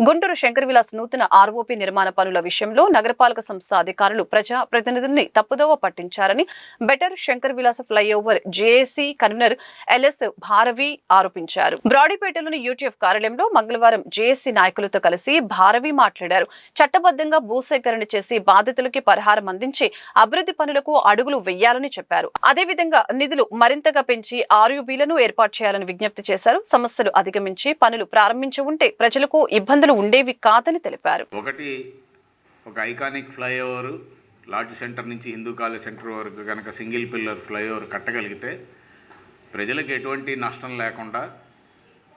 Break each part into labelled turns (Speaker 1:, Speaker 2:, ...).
Speaker 1: గుంటూరు శంకర్ విలాస్ నూతన ఆర్ఓపీ నిర్మాణ పనుల విషయంలో నగరపాలక సంస్థ అధికారులు ప్రజా ప్రతినిధుల్ని తప్పుదోవ పట్టించారని better Shankar Vilas flyover JAC convener L S ఆరోపించారు. బ్రాడీపేటలోని యూటీఎఫ్ కార్యాలయంలో మంగళవారం జేఏసీ నాయకులతో కలిసి భారవి మాట్లాడారు. చట్టబద్ధంగా భూసేకరణ చేసి బాధితులకి పరిహారం అందించి అభివృద్ధి పనులకు అడుగులు వెయ్యాలని చెప్పారు. అదేవిధంగా నిధులు మరింతగా పెంచి ఆర్యూబీలను ఏర్పాటు చేయాలని విజ్ఞప్తి చేశారు. సమస్యలు అధిగమించి పనులు ప్రారంభించి ఉంటే ప్రజలకు ఇబ్బంది ఇబ్బందులు ఉండేవి కాదని తెలిపారు.
Speaker 2: ఒకటి ఒక ఐకానిక్ ఫ్లైఓవర్ లాడ్జ్ సెంటర్ నుంచి హిందూ కాలేజ్ సెంటర్ వరకు కనుక సింగిల్ పిల్లర్ ఫ్లైఓవర్ కట్టగలిగితే ప్రజలకు ఎటువంటి నష్టం లేకుండా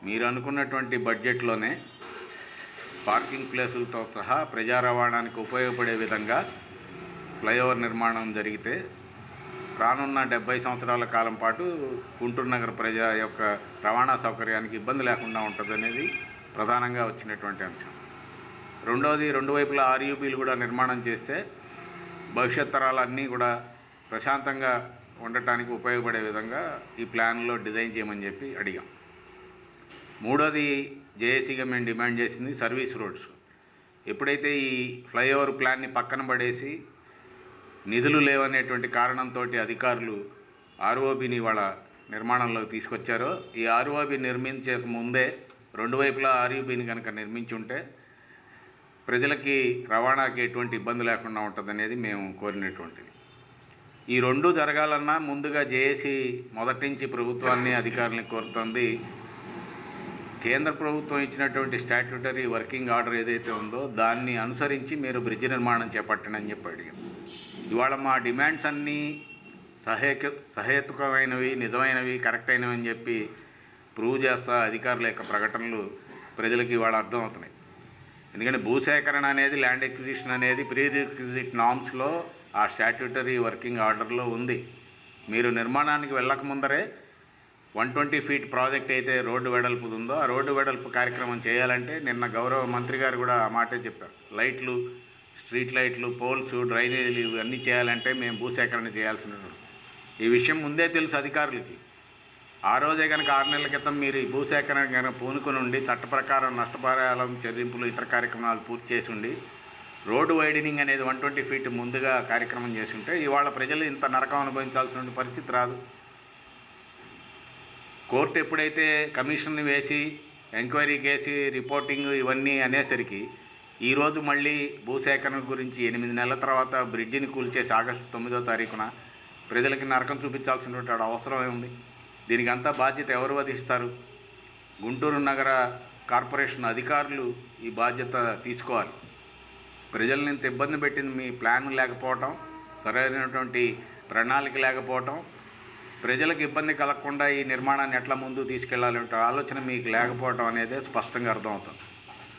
Speaker 2: మీరు అనుకున్నటువంటి బడ్జెట్లోనే పార్కింగ్ ప్లేసులతో సహా ప్రజా రవాణానికి ఉపయోగపడే విధంగా ఫ్లైఓవర్ నిర్మాణం జరిగితే రానున్న డెబ్బై సంవత్సరాల కాలం పాటు గుంటూరు నగర ప్రజా యొక్క రవాణా సౌకర్యానికి ఇబ్బంది లేకుండా ఉంటుంది అనేది ప్రధానంగా వచ్చినటువంటి అంశం. రెండవది రెండు వైపులా ఆర్యూబీలు కూడా నిర్మాణం చేస్తే భవిష్యత్ తరాలన్నీ కూడా ప్రశాంతంగా ఉండటానికి ఉపయోగపడే విధంగా ఈ ప్లాన్లో డిజైన్ చేయమని చెప్పి అడిగాం. మూడోది జేఏసీగా మేము డిమాండ్ చేసింది సర్వీస్ రోడ్స్. ఎప్పుడైతే ఈ ఫ్లైఓవర్ ప్లాన్ని పక్కన పడేసి నిధులు లేవనేటువంటి కారణంతో అధికారులు ఆర్ఓబిని వాళ్ళ నిర్మాణంలోకి తీసుకొచ్చారో ఈ ఆర్ఓబి నిర్మించక ముందే రెండు వైపులా ఆర్యూబీని కనుక నిర్మించి ఉంటే ప్రజలకి రవాణాకి ఎటువంటి ఇబ్బంది లేకుండా ఉంటుందనేది మేము కోరినటువంటిది. ఈ రెండు జరగాలన్నా ముందుగా జేఏసీ మొదటి నుంచి ప్రభుత్వాన్ని అధికారులని కోరుతుంది. కేంద్ర ప్రభుత్వం ఇచ్చినటువంటి స్టాట్యూటరీ వర్కింగ్ ఆర్డర్ ఏదైతే ఉందో దాన్ని అనుసరించి మీరు బ్రిడ్జ్ నిర్మాణం చేపట్టండి అని చెప్పి అడిగాం. ఇవాళ మా డిమాండ్స్ అన్నీ సహేక సహేతుకమైనవి నిజమైనవి కరెక్ట్ అయినవి అని చెప్పి ప్రూవ్ చేస్తా అధికారుల యొక్క ప్రకటనలు ప్రజలకి ఇవాళ అర్థమవుతున్నాయి. ఎందుకంటే భూసేకరణ అనేది ల్యాండ్ ఎక్విజిషన్ అనేది ప్రీ రిక్విజిట్ నామ్స్లో ఆ స్టాట్యూటరీ వర్కింగ్ ఆర్డర్లో ఉంది. మీరు నిర్మాణానికి వెళ్ళక ముందరే one twenty feet project road road వెడల్పు ఉందో ఆ రోడ్డు వెడల్పు కార్యక్రమం చేయాలంటే నిన్న గౌరవ మంత్రి గారు కూడా ఆ మాటే చెప్పారు. లైట్లు స్ట్రీట్ లైట్లు పోల్స్ డ్రైనేజీలు ఇవన్నీ చేయాలంటే మేము భూసేకరణ చేయాల్సిన ఈ విషయం ముందే తెలుసు అధికారులకి. ఆ రోజే కనుక ఆరు నెలల క్రితం మీరు ఈ భూసేకరణ కనుక పూనుకుని ఉండి చట్ట ప్రకారం నష్టపరిహారం చెల్లింపులు ఇతర కార్యక్రమాలు పూర్తి చేసి ఉండి రోడ్డు వైడనింగ్ అనేది వన్ ట్వంటీ ఫీట్ ముందుగా కార్యక్రమం చేసి ఉంటే ఇవాళ ప్రజలు ఇంత నరకం అనుభవించాల్సిన పరిస్థితి రాదు. కోర్టు ఎప్పుడైతే కమిషన్ వేసి ఎంక్వైరీ కేసి రిపోర్టింగ్ ఇవన్నీ అనేసరికి ఈరోజు మళ్ళీ భూసేకరణ గురించి ఎనిమిది నెలల తర్వాత బ్రిడ్జిని కూల్చేసి ఆగస్టు తొమ్మిదో తారీఖున ప్రజలకి నరకం చూపించాల్సినటువంటి అవసరం ఉంది. దీనికి అంతా బాధ్యత ఎవరు వహిస్తారు గుంటూరు నగర కార్పొరేషన్ అధికారులు ఈ బాధ్యత తీసుకోవాలి. ప్రజల్ని ఇంత ఇబ్బంది పెట్టింది మీ ప్లాన్ లేకపోవటం సరైనటువంటి ప్రణాళిక లేకపోవటం ప్రజలకు ఇబ్బంది కలగకుండా ఈ నిర్మాణాన్ని ఎట్లా ముందు తీసుకెళ్ళాలంటే ఆలోచన మీకు లేకపోవటం అనేది స్పష్టంగా అర్థమవుతుంది.